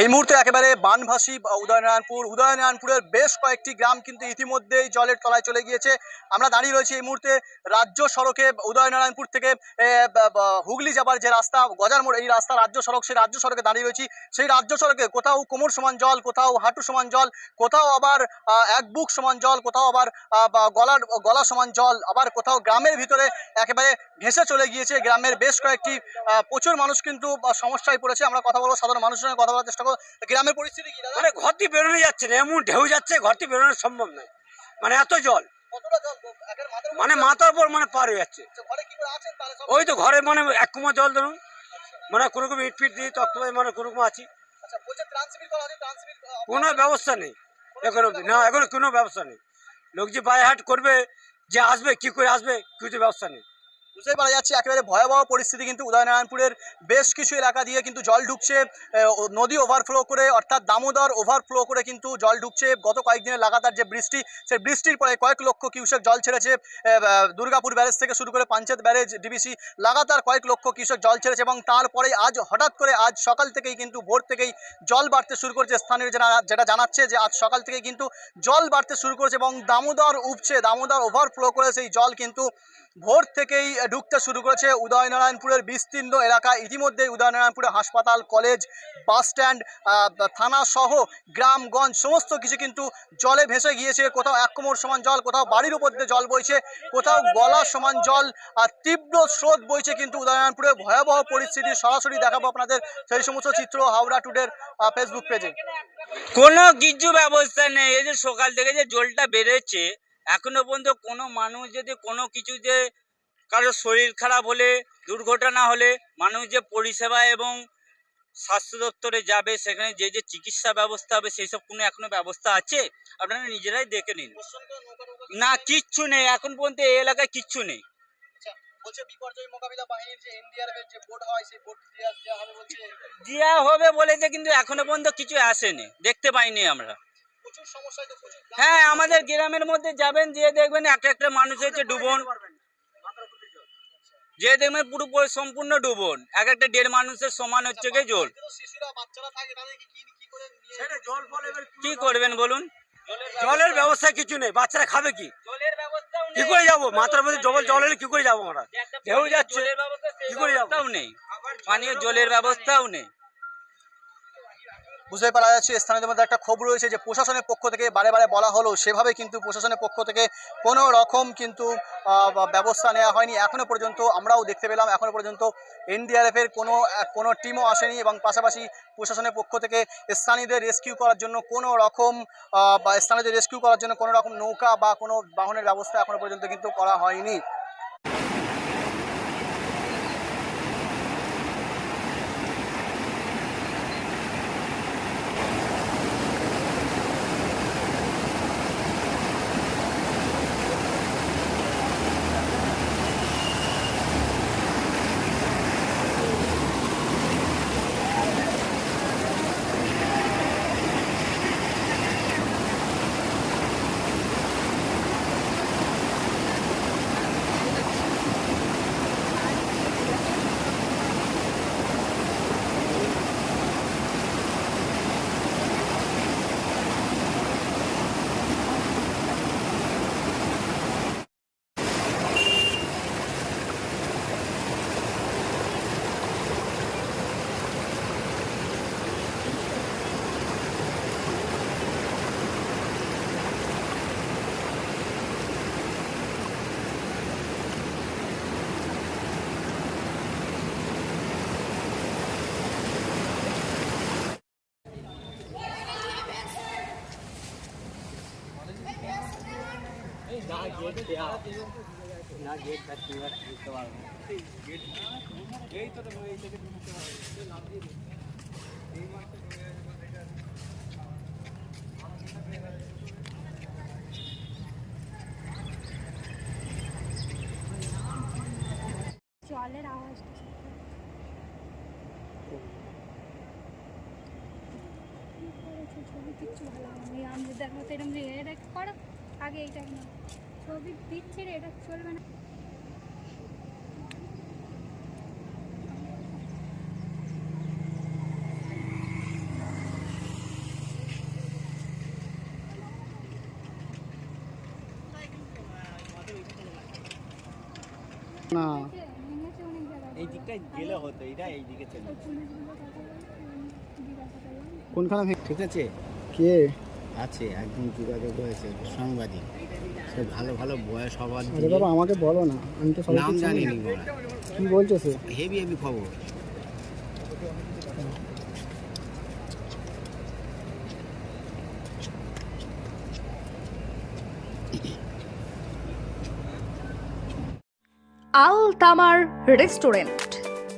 এই মুহূর্তে একেবারে বানভাসী উদয়নারায়ণপুর। উদয়নারায়ণপুরের বেশ কয়েকটি গ্রাম কিন্তু ইতিমধ্যেই জলের তলায় চলে গিয়েছে। আমরা দাঁড়িয়ে রয়েছি এই মুহূর্তে রাজ্য সড়কে উদয়নারায়ণপুর থেকে হুগলি যাবার যে রাস্তা গজার মোড় এই রাস্তা রাজ্য সড়ক, সেই রাজ্য সড়কে দাঁড়িয়ে রয়েছি। সেই রাজ্য সড়কে কোথাও কোমর সমান জল, কোথাও হাঁটু সমান জল, কোথাও আবার এক বুক সমান জল, কোথাও আবার গলার, গলা সমান জল, আবার কোথাও গ্রামের ভিতরে একেবারে ভেসে চলে গিয়েছে। গ্রামের বেশ কয়েকটি প্রচুর মানুষ কিন্তু সমস্যায় পড়েছে। আমরা কথা বলব সাধারণ মানুষের সঙ্গে, কথা বলার চেষ্টা গ্রামের পরিস্থিতি কি দাদা? মানে ঘর থেকে বেরোনো যাচ্ছে না এমন ঢেউ যাচ্ছে ঘর থেকে বেরোনো সম্ভব নয়। মানে এত জল। কতটা জল? একের মাথার মানে মাথার উপর মানে পার হয়ে যাচ্ছে। উপর? ঘরে কি করে আছেন তাহলে সব? ওই তো ঘরে মানে এক কুমা জল ধরুন। মানে কোনো রকম ইট ফিট দিয়ে তক্তবাই মানে কোনো রকম আছি। আচ্ছা বলছে করা কোনো ব্যবস্থা নেই। এখন না এখন কোনো ব্যবস্থা নেই। লোক যে বাই হাট করবে যে আসবে কি করে আসবে কিছু ব্যবস্থা নেই। বুঝতেই পারা যাচ্ছে একেবারে ভয়াবহ পরিস্থিতি কিন্তু উদয়নারায়ণপুরের বেশ কিছু এলাকা দিয়ে কিন্তু জল ঢুকছে নদী ওভারফ্লো করে, অর্থাৎ দামোদর ওভারফ্লো করে কিন্তু জল ঢুকছে। গত কয়েকদিনের লাগাতার যে বৃষ্টি, সেই বৃষ্টির পরে কয়েক লক্ষ কিউসেক জল ছেড়েছে দুর্গাপুর ব্যারেজ থেকে শুরু করে পাঞ্চেত ব্যারেজ, ডিবিসি, লাগাতার কয়েক লক্ষ কিউসেক জল ছেড়েছে এবং তারপরে আজ হঠাৎ করে আজ সকাল থেকেই কিন্তু ভোর থেকেই জল বাড়তে শুরু করেছে স্থানীয় যেটা জানাচ্ছে যে আজ সকাল থেকেই কিন্তু জল বাড়তে শুরু করেছে এবং দামোদর উপচে, দামোদর ওভারফ্লো করে সেই জল কিন্তু ভোর থেকেই ঢুকতে শুরু করেছে উদয়নারায়ণপুরের বিস্তীর্ণ এলাকা। ইতিমধ্যেই উদয়নারায়ণপুরে হাসপাতাল, কলেজ, বাস স্ট্যান্ড থানা সহ গ্রামগঞ্জ সমস্ত কিছু কিন্তু জলে ভেসে গিয়েছে। কোথাও এক কোমর সমান জল, কোথাও বাড়ির উপর দিয়ে জল বইছে, কোথাও গলা সমান জল আর তীব্র স্রোত বইছে কিন্তু উদয়নারায়ণপুরে। ভয়াবহ পরিস্থিতি সরাসরি দেখাবো আপনাদের সেই সমস্ত চিত্র হাওড়া টুডের ফেসবুক পেজে। কোনো কিছু ব্যবস্থা নেই। এই যে সকাল থেকে যে জলটা বেড়েছে এখনও পর্যন্ত কোনো মানুষ যদি কোনো কিছু যে কারোর শরীর খারাপ হলে দুর্ঘটনা হলে মানুষ যে পরিষেবা এবং স্বাস্থ্য দপ্তরে যাবে সেখানে যে যে চিকিৎসা ব্যবস্থা হবে সেই সব কোনো এখনও ব্যবস্থা আছে? আপনারা নিজেরাই দেখে নিন। না কিচ্ছু নেই। এখন পর্যন্ত এই এলাকায় কিচ্ছু নেই। হয় বোর্ড দেওয়া হবে বলছে? কিন্তু এখনও পর্যন্ত কিছু আসেনি। দেখতে পাইনি আমরা। হ্যাঁ আমাদের গ্রামের মধ্যে যাবেন যে দেখবেন একটা একটা মানুষ হয়েছে ডুবন। যে দেখবেন পুরো পুরো সম্পূর্ণ ডুবন এক একটা দেড় মানুষের সমান হচ্ছে গিয়ে জল? কি করবেন বলুন? জলের ব্যবস্থা কিছু নেই বাচ্চারা খাবে কি? কি করে যাব? মাথার মধ্যে জল জল এলে কি করে যাব আমরা? ঢেউ যাচ্ছে কি করে যাব? নেই। পানীয় জলের ব্যবস্থাও নেই। বুঝতে পারা যাচ্ছে স্থানীয়দের মধ্যে একটা ক্ষোভ রয়েছে যে প্রশাসনের পক্ষ থেকে বারে বারে বলা হলো। সেভাবে কিন্তু প্রশাসনের পক্ষ থেকে কোনো রকম কিন্তু ব্যবস্থা নেওয়া হয়নি। এখনও পর্যন্ত আমরাও দেখতে পেলাম এখনও পর্যন্ত এনডিআরএফ এর কোনো কোনো টিমও আসেনি এবং পাশাপাশি প্রশাসনের পক্ষ থেকে স্থানীয়দের রেস্কিউ করার জন্য কোনো রকম বা স্থানীয়দের রেস্কিউ করার জন্য কোনো রকম নৌকা বা কোনো বাহনের ব্যবস্থা এখনও পর্যন্ত কিন্তু করা হয়নি। জলের আওয়াজটা কি করেছে ছবি কিচ্ছু ভালো হয়নি আমি দেখো তো এরকম এটা করো আগে এইটা ছবি দিচ্ছে রে এটা চলবে না। না। এই গেলে হতো এই দিকে কোনখানে ঠিক আছে? কে? আছে একদম যোগাযোগ হয়েছে সাংবাদিক। সে ভালো ভালো বয়স হবার আরে বাবা আমাকে বলো না আমি তো নাম জানিনি বলা কি বলছো সে? হেভি হেভি খবর। আল তামার রেস্টুরেন্ট।